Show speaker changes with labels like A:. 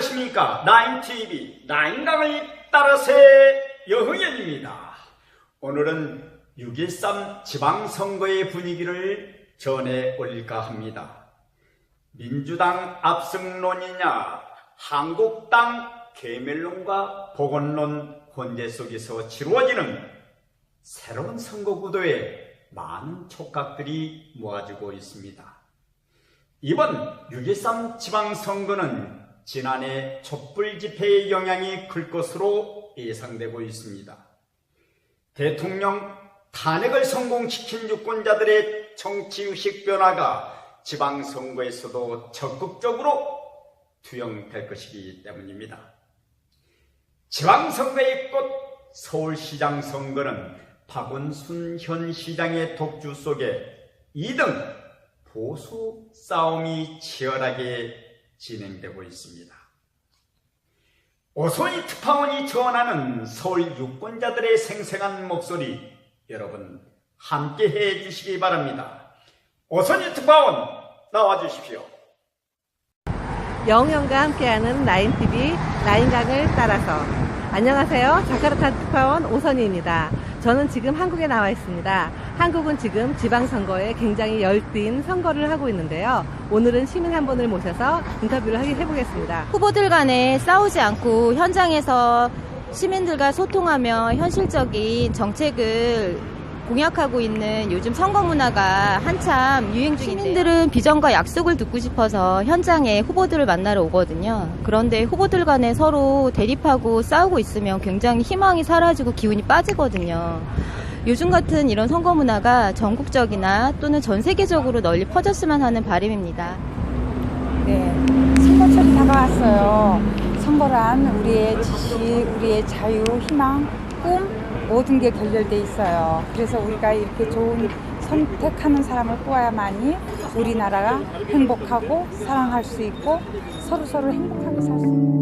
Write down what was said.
A: 안녕하십니까. 나인TV, 나인강을 따라세 여흥연입니다. 오늘은 6.13 지방선거의 분위기를 전해 올릴까 합니다. 민주당 압승론이냐, 한국당 개멸론과 보건론 혼재 속에서 치루어지는 새로운 선거 구도에 많은 촉각들이 모아지고 있습니다. 이번 6.13 지방선거는 지난해 촛불 집회의 영향이 클 것으로 예상되고 있습니다. 대통령 탄핵을 성공시킨 유권자들의 정치의식 변화가 지방선거에서도 적극적으로 투영될 것이기 때문입니다. 지방선거의 꽃 서울시장 선거는 박원순 현 시장의 독주 속에 2등 보수 싸움이 치열하게 진행되고 있습니다. 오소희 특파원이 전하는 서울 유권자들의 생생한 목소리 여러분 함께 해 주시기 바랍니다. 오소희 특파원 나와 주십시오.
B: 영영과 함께하는 라인TV 라인강을 따라서 안녕하세요. 자카르타 특파원 오선희입니다. 저는 지금 한국에 나와 있습니다. 한국은 지금 지방선거에 굉장히 열띤 선거를 하고 있는데요. 오늘은 시민 한 분을 모셔서 인터뷰를 해보겠습니다.
C: 후보들 간에 싸우지 않고 현장에서 시민들과 소통하며 현실적인 정책을 공약하고 있는 요즘 선거 문화가 한참 유행 중인데 시민들은 비전과 약속을 듣고 싶어서 현장에 후보들을 만나러 오거든요. 그런데 후보들 간에 서로 대립하고 싸우고 있으면 굉장히 희망이 사라지고 기운이 빠지거든요. 요즘 같은 이런 선거 문화가 전국적이나 또는 전 세계적으로 널리 퍼졌으면 하는 바람입니다.
D: 네, 선거철이 다가왔어요. 선거란 우리의 지식, 우리의 자유, 희망, 꿈 모든 게 결렬돼 있어요. 그래서 우리가 이렇게 좋은 선택하는 사람을 뽑아야만이 우리나라가 행복하고 사랑할 수 있고 서로 서로 행복하게 살 수 있는.